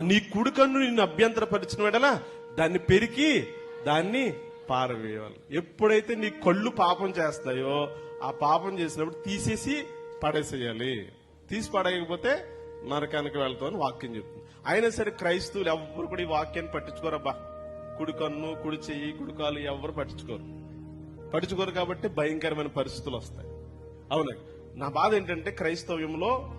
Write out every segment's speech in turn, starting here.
నీ కుడికన్ను నిన్ను అభ్యంతరపరిచిన వెడలా దాన్ని పెరికి దాన్ని పారవేయాలి. ఎప్పుడైతే నీ కళ్ళు పాపం చేస్తాయో ఆ పాపం చేసినప్పుడు తీసేసి పడేసేయాలి. తీసి పడేయకపోతే నరకానికి వెళ్తామని వాక్యం చెప్తుంది. అయినా సరే క్రైస్తవులు ఎవరు కూడా ఈ వాక్యాన్ని పట్టించుకోరబ్బా కుడి కన్ను కుడి చెయ్యి కుడికాలు ఎవరు పట్టించుకోరు. పట్టించుకోరు కాబట్టి భయంకరమైన పరిస్థితులు వస్తాయి. అవునా? నా బాధ ఏంటంటే క్రైస్తవ్యంలో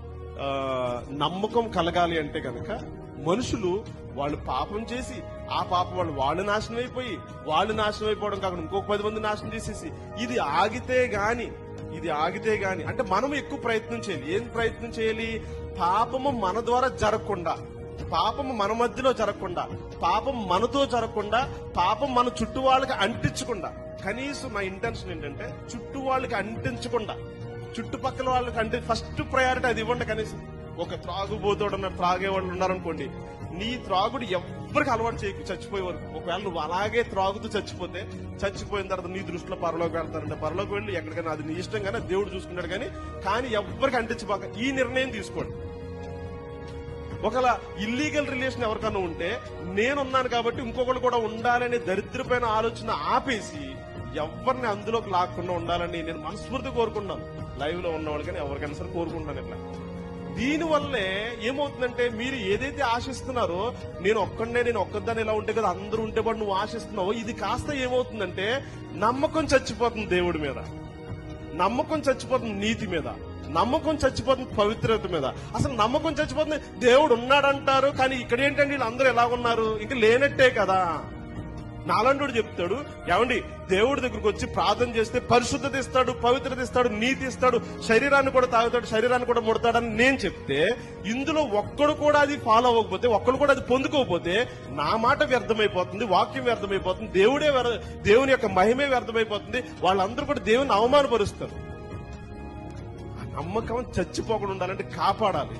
నమ్మకం కలగాలి అంటే కనుక మనుషులు వాళ్ళు పాపం చేసి ఆ పాపం వాళ్ళు వాళ్ళు నాశనం అయిపోయి వాళ్ళు నాశనం అయిపోవడం కాకుండా ఇంకొక పది మంది నాశనం చేసేసి ఇది ఆగితే గాని ఇది ఆగితే గాని అంటే మనం ఎక్కువ ప్రయత్నం చేయాలి. ఏం ప్రయత్నం చేయాలి? పాపము మన ద్వారా జరగకుండా పాపము మన మధ్యలో జరగకుండా పాపం మనతో జరగకుండా పాపం మన చుట్టూ వాళ్ళకి అంటించకుండా కనీసం నా ఇంటెన్షన్ ఏంటంటే చుట్టూ వాళ్ళకి అంటించకుండా చుట్టుపక్కల వాళ్ళకి అంటే ఫస్ట్ ప్రయారిటీ అది ఇవ్వండి కనీసం. ఒక త్రాగుబోతోడు ఉన్నారు త్రాగే వాళ్ళు ఉన్నారనుకోండి నీ త్రాగుడు ఎవ్వరికి అలవాటు చేయకు చచ్చిపోయే వరకు. ఒకవేళ నువ్వు అలాగే త్రాగుతూ చచ్చిపోతే చచ్చిపోయిన తర్వాత నీ దృష్టిలో పరలోకి వెళ్తారంటే పరలోకి వెళ్ళి ఎక్కడికైనా అది నీ ఇష్టం కానీ దేవుడు చూసుకున్నాడు కానీ కానీ ఎవ్వరికి అంటించబాక ఈ నిర్ణయం తీసుకోండి. ఒకవేళ ఇల్లీగల్ రిలేషన్ ఎవరికన్నా ఉంటే నేనున్నాను కాబట్టి ఇంకొకరు కూడా ఉండాలనే దరిద్రపైన ఆలోచన ఆపేసి ఎవరిని అందులోకి లాక్కుండా ఉండాలని నేను మనస్ఫూర్తి కోరుకున్నాను లైవ్లో ఉన్నవాళ్ళు కానీ ఎవరికైనా సరే కోరుకుంటాను ఇట్లా. దీని వల్లే ఏమవుతుందంటే మీరు ఏదైతే ఆశిస్తున్నారో నేను ఒక్కడనే నేను ఒక్కదాన్ని ఇలా ఉంటే కదా అందరూ ఉంటే పాటు నువ్వు ఆశిస్తున్నావు ఇది కాస్త ఏమవుతుందంటే నమ్మకం చచ్చిపోతుంది దేవుడి మీద. నమ్మకం చచ్చిపోతుంది నీతి మీద. నమ్మకం చచ్చిపోతుంది పవిత్రత మీద. అసలు నమ్మకం చచ్చిపోతుంది దేవుడు ఉన్నాడంటారు కానీ ఇక్కడ ఏంటంటే వీళ్ళందరూ ఎలా ఉన్నారు? ఇంకా లేనట్టే కదా. నాలంటోడు చెప్తాడు ఏమండి దేవుడి దగ్గరకు వచ్చి ప్రార్థన చేస్తే పరిశుద్ధత ఇస్తాడు పవిత్రత ఇస్తాడు నీతి ఇస్తాడు శరీరాన్ని కూడా తాగుతాడు శరీరాన్ని కూడా ముడతాడని నేను చెప్తే ఇందులో ఒక్కడు కూడా అది ఫాలో అవ్వకపోతే ఒక్కడు కూడా అది పొందుకోకపోతే నా మాట వ్యర్థమైపోతుంది వాక్యం వ్యర్థమైపోతుంది దేవుడే దేవుని యొక్క మహిమే వ్యర్థమైపోతుంది వాళ్ళందరూ కూడా దేవుని అవమానపరుస్తారు. ఆ నమ్మకం చచ్చిపోకుండా ఉండాలంటే కాపాడాలి.